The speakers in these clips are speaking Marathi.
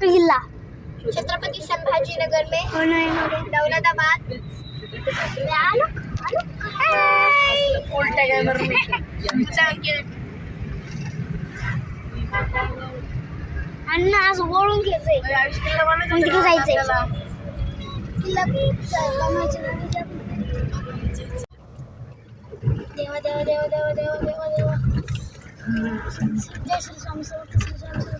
किल्ला छत्रपति संभाजी नगर में. दौलताबाद. आलो आलो उलटा कॅमेरा अण्णा असं वळून घ्यायचंय. मग तिकडे जायचंय. किल्ला बनवायचं. देवा देवा देवा देवा देवा देवा देवा. जय श्री स्वामी समर्थ श्री स्वामी समर्थ.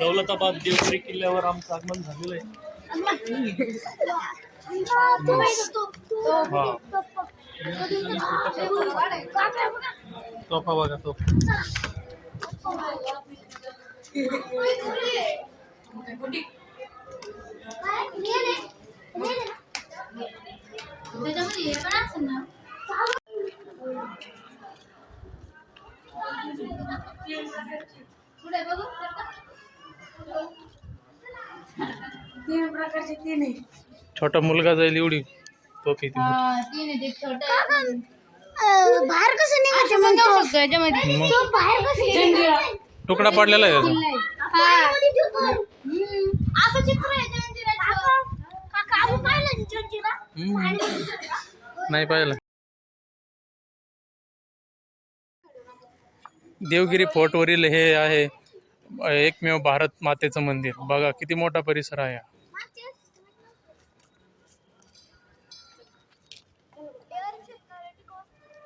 दौलताबाद देवगिरी किल्ल्यावर आमचं आगमन झालेलं आहे. तोफा बघा तो तीन प्रकारचे तीन आहे छोटा मुलगा जाईल एवढी तोफी ती तीन आहे छोटा अं, बाहेर कसं निघायचं मग तो? याच्यामध्ये मग तो बाहेर कसं निघायचं? तुकडा पडलेला आहे त्याचा पाण्यामध्ये ठेवतो. असं चित्र आहे जंजिराचं. काका, आम्ही पाहिलं जंजिरा. हम्म. पाण्यामध्ये ठेवतो. नाही पाहिलं देवगिरी फोर्टवरील हे आहे एकमेव भारत मातेचं मंदिर बघा किती मोठा परिसर आहे हा.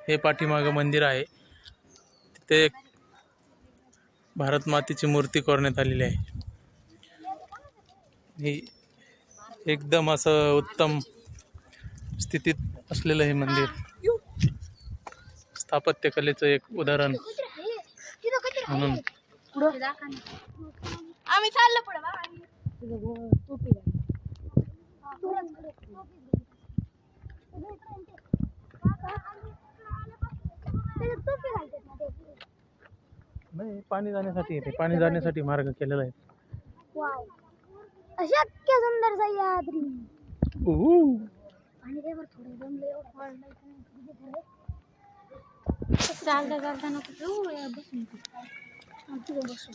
हे पाठीमागं मंदिर आहे. तिथे एक भारत मातेची मूर्ती करण्यात आलेली आहे. ही एकदम असं उत्तम स्थितीत असलेलं हे मंदिर. स्थापत्य कलेचं एक उदाहरण. म्हणून. आम्ही चाललो पुढे. नाही पाणी जाण्यासाठी येते. पाणी जाण्यासाठी मार्ग केलेला आहे. अशक्य सुंदर सह्याद्री. पाणी बरं थोडं जमलं चालता चालताना कुठं बसून. बसून.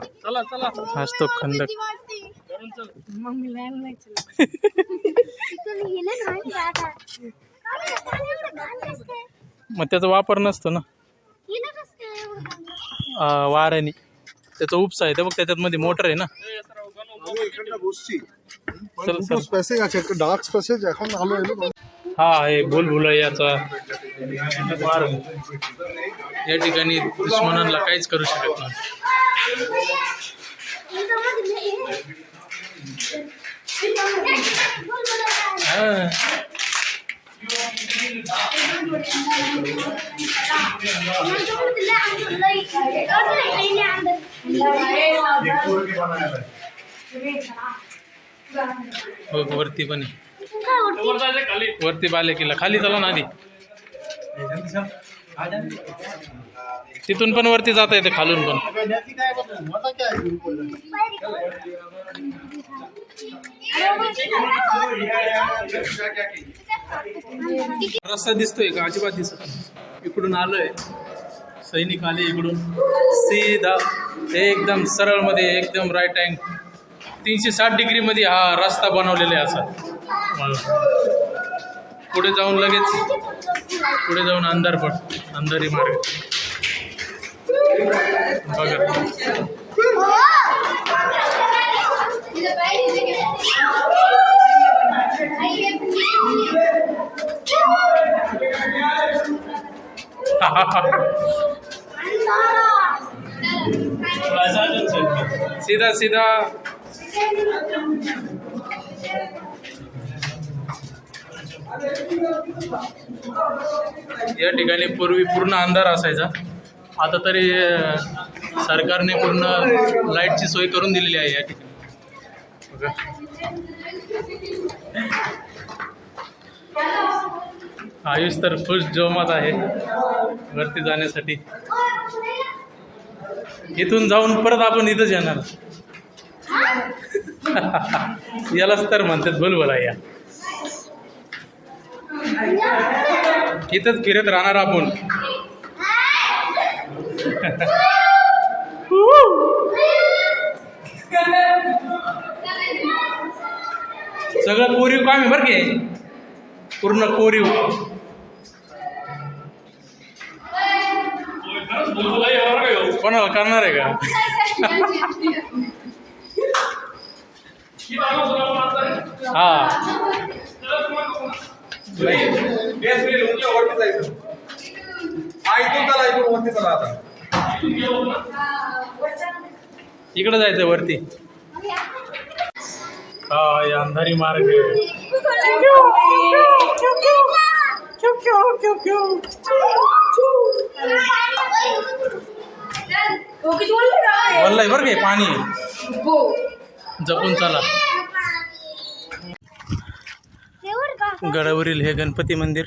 चला चला. हाच तो मग त्याचा वापर नसतो ना. वारणी त्याचा उपसा आहे बघ त्याच्यात मध्ये मोटर आहे ना. हा हे भूल भुलैयाचा या ठिकाणी दुश्मनांना काहीच करू शकत नाही. वरती पण आहे. वरती बाले किल्ला खाली चला ना आधी. तिथून पण वरती जाता येते खालून पण. रस्ता दिसतोय का? अजिबात दिसत इकडून आलोय. सैनिक आले इकडून. सीधा एकदम सरळमध्ये एकदम राईट अँग तीनशे साठ डिग्री मध्ये हा रस्ता बनवलेला आहे असा. पुढे जाऊन लगेच पुढे जाऊन अंधार पड अंधारी मार्ग. बघा. सीधा सीधा. या ठिकाणी पूर्वी पूर्ण अंधार असायचा. आता तरी सरकारने पूर्ण लाईटची सोय करून दिलेली आहे या ठिकाणी. आयुष तर खुश जोमात आहे. वरती जाण्यासाठी. इथून जाऊन परत आपण इथंच येणार. यालाच तर म्हणतात बोलबोला या. इथंच फिरत राहणार आपण. सगळं कोरीव काम आहे बरं की. पूर्ण कोरीव. कोणाला करणार आहे का? हा. नाही वरती जायचं. हा इथून चला इथून वरती चला आता. इकडे जायचं वरती. हा हे अंधारी मार्ग आहे. वल्लय बरं काय पाणी. आहे. जपून चला. गडावरील हे गणपती मंदिर.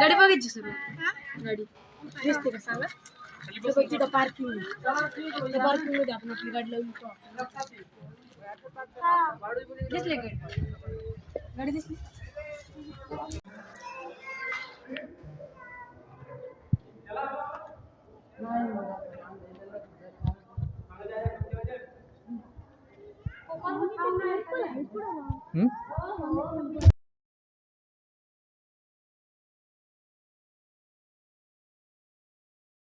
गाडी बघायची सर? गाडी. दिसते का सांगा? पार्किंग पार्किंगमध्ये आपण आपली गाडी लावून दिसले गाडी गाडी दिसली हं?